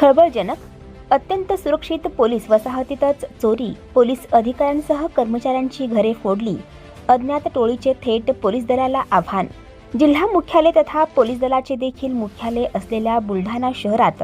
खळबळजनक अत्यंत सुरक्षित पोलीस वसाहतीतच चोरी पोलीस अधिकाऱ्यांसह कर्मचाऱ्यांची घरे फोडली. अज्ञात टोळीचे थेट पोलीस दलाला आव्हान. जिल्हा मुख्यालय तथा पोलीस दलाचे देखील मुख्यालय असलेल्या बुलढाणा शहरात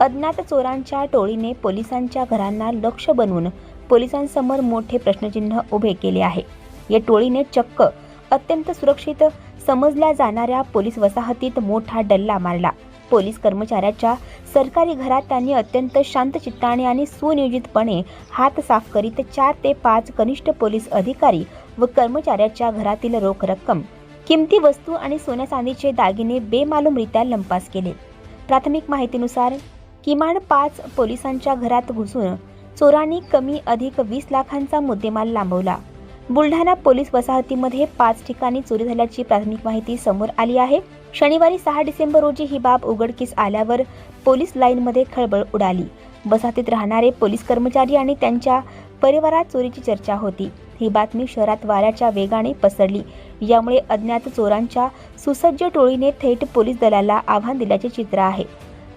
अज्ञात चोरांच्या टोळीने पोलिसांच्या घरांना लक्ष बनवून पोलिसांसमोर मोठे प्रश्नचिन्ह उभे केले आहे. या टोळीने चक्क अत्यंत सुरक्षित समजल्या जाणाऱ्या पोलीस वसाहतीत मोठा डल्ला मारला. पोलीस कर्मचाऱ्याच्या सरकारी घरात त्यांनी अत्यंत शांत चित्ताने आणि सुनियोजितपणे हात साफ करीत चार ते पाच कनिष्ठ पोलीस अधिकारी व कर्मचाऱ्याच्या घरातील रोख रक्कम किमती वस्तू आणि सोन्या चांदीचे दागिने बेमालूमरित्या लंपास केले. प्राथमिक माहितीनुसार किमान पाच पोलिसांच्या घरात घुसून चोरांनी कमी अधिक वीस लाखांचा मुद्देमाल लांबवला. बुलढाणा पोलीस वसाहतीमध्ये पाच ठिकाणी चोरी झाल्याची प्राथमिक माहिती समोर आली आहे. शनिवारी सहा डिसेंबर रोजी ही बाब उघडकीस आल्यावर पोलीस लाईनमध्ये खळबळ उडाली. वसाहतीत राहणारे पोलीस कर्मचारी आणि त्यांच्या परिवारात चोरीची चर्चा होती. ही बातमी शहरात वाऱ्याच्या वेगाने पसरली. यामुळे अज्ञात चोरांच्या सुसज्ज टोळीने थेट पोलीस दलाला आव्हान दिल्याचे चित्र आहे.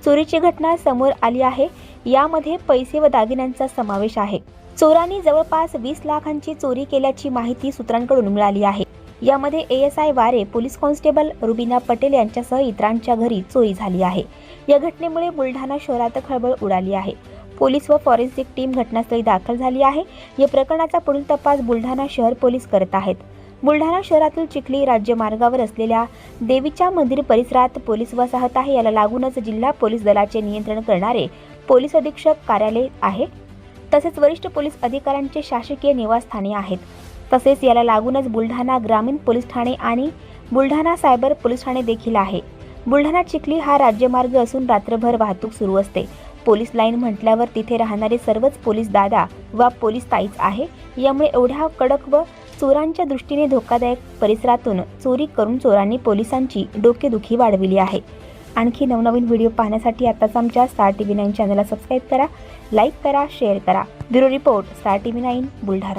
चोरीची घटना समोर आली आहे. यामध्ये पैसे व दागिन्यांचा समावेश आहे. चोरांनी जवळपास वीस लाखांची चोरी केल्याची माहिती सूत्रांकडून मिळाली आहे. यामध्ये A S I Ware police constable Rubina Patel यांच्यासह इतरांच्या घरी चोरी झाली आहे. या घटनेमुळे बुलढाणा शहरात खळबळ उडाली आहे. पोलीस व फॉरेन्सिक टीम घटनास्थळी दाखल झाली आहे. या प्रकरणाचा पुढील तपास बुलढाणा शहर पोलीस करत आहेत. बुलढाणा शहरातील चिखली राज्य मार्गावर असलेल्या देवीच्या मंदिर परिसरात पोलीस वसाहत आहे. याला लागूनच जिल्हा पोलीस दलाचे नियंत्रण करणारे पोलीस अधीक्षक कार्यालय आहे. तसेच वरिष्ठ पोलीस अधिकाऱ्यांचे शासकीय निवासस्थाने आहेत. तसेच याला लागूनच बुलढाणा ग्रामीण पोलीस ठाणे आणि बुलढाणा सायबर पोलीस ठाणे देखील आहे. बुलढाणा चिखली हा राज्यमार्ग असून रात्रभर वाहतूक सुरू असते. पोलीस लाईन म्हटल्यावर तिथे राहणारे सर्वच पोलीस दादा वा पोलीस ताईच आहे. यामुळे एवढ्या कडक व चोरांच्या दृष्टीने धोकादायक परिसरातून चोरी करून चोरांनी पोलिसांची डोकेदुखी वाढविली आहे. आणखी नवनवीन व्हिडिओ पाहण्यासाठी आताच आमच्या स्टार टी व्ही नाईन चॅनलला सबस्क्राईब करा लाईक करा शेअर करा. Bureau report star T V nine Buldhana.